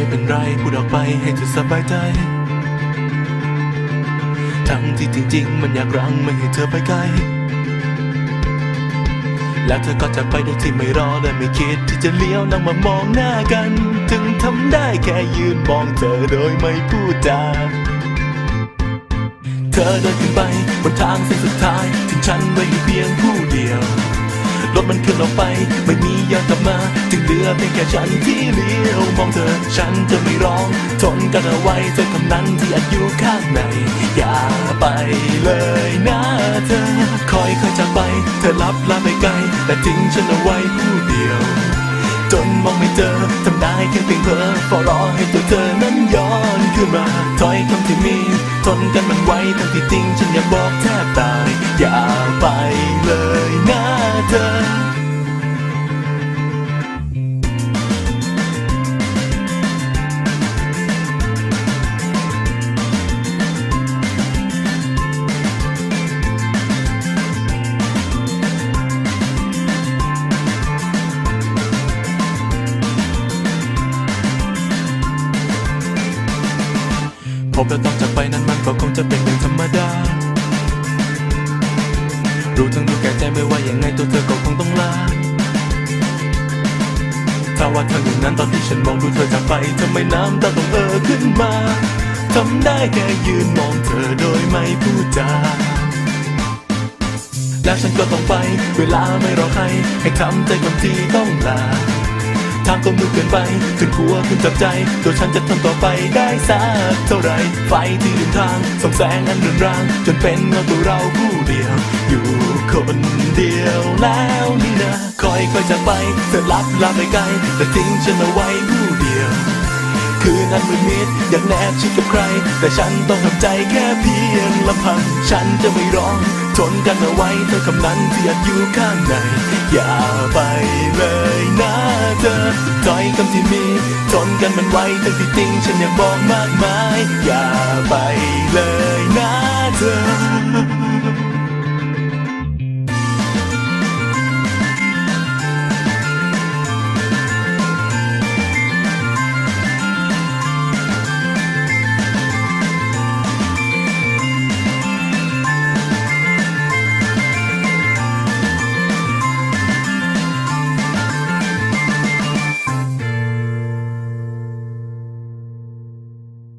ไม่เป็นไรพูดอกไปให้เธอสบายใจ ทั้งที่จริง ๆ มันอยากรั้งไม่ให้เธอไปไกล แล้วเธอก็จะไปโดยที่ไม่รอและไม่คิดที่จะเลี้ยวนั่งมามองหน้ากัน ถึงทำได้แค่ยืนมองเธอโดยไม่พูดจาเธอเดินขึ้นไปบนทางเส้นสุดท้ายทิ้งฉันไว้เพียงผู้เดียว มันเคลื่อนออกไป ไม่มีย้อนกลับมา จึงเหลือเพียงแค่ฉันที่เลี้ยวมองเธอ ฉันจะไม่ร้อง ทนกันเอาไว้เธอคำนั้นที่อัดอยู่ข้างใน อย่าไปเลยนะเธอ คอยคอยจากไป เธอลับลาไปไกล แต่ทิ้งฉันเอาไว้ผู้เดียว จนมองไม่เจอ ทำได้แค่เพียงเพ้อเฝ้ารอให้ตัวเธอนั้นย้อนขึ้นมา ถอยคำที่มีทนกันมันไว้ทั้งที่จริงฉันอยากบอกแทบตาย อย่าไปเลยนะเธอ บแล้วต้องจากไปนั้นมันก็คงจะเป็นเรื่องธรรมดา รู้ทั้งรู้แก่ใจไม่ว่ายังไงตัวเธอก็คงต้องลา ถ้าว่าทางอย่งนั้นตอนที่ฉันมองดูเธอจากไปทำไมน้ำตาต้องเอ่อขึ้นมาทำได้แค่ยืนมองเธอโดยไม่พูดจา แล้วฉันก็ต้องไป เวลาไม่รอใคร ให้ทำใจคนที่ต้องลาางก็มืดเกินไปขึ้นกลัวขึ้นจับใจ ตัวฉันจะทนต่อไปได้สักเท่าไร ไฟที่ดินทางส่องแสงอันเรือนรางจนเป็นเงาตัวเราผู้เดียว อยู่คนเดียวแล้วนี่นะคอยคอยจากไปเธอลับลาไปไกลแต่ทิ้งฉันเอาไว้ผู้เดียวคืนนั้นมืดมิดอยากแนบชิดกับใคร แต่ฉันต้องทำใจแค่เพียงลำพัง ฉันจะไม่ร้อง ทนกันเอาไว้เธอคำนั้นที่อยากอยู่ข้างใน อย่าไปเลยนะ ถ้อยคำที่มีทนกันมันไว้ทั้งที่จริงฉันยังบอกมากมาย อย่าไป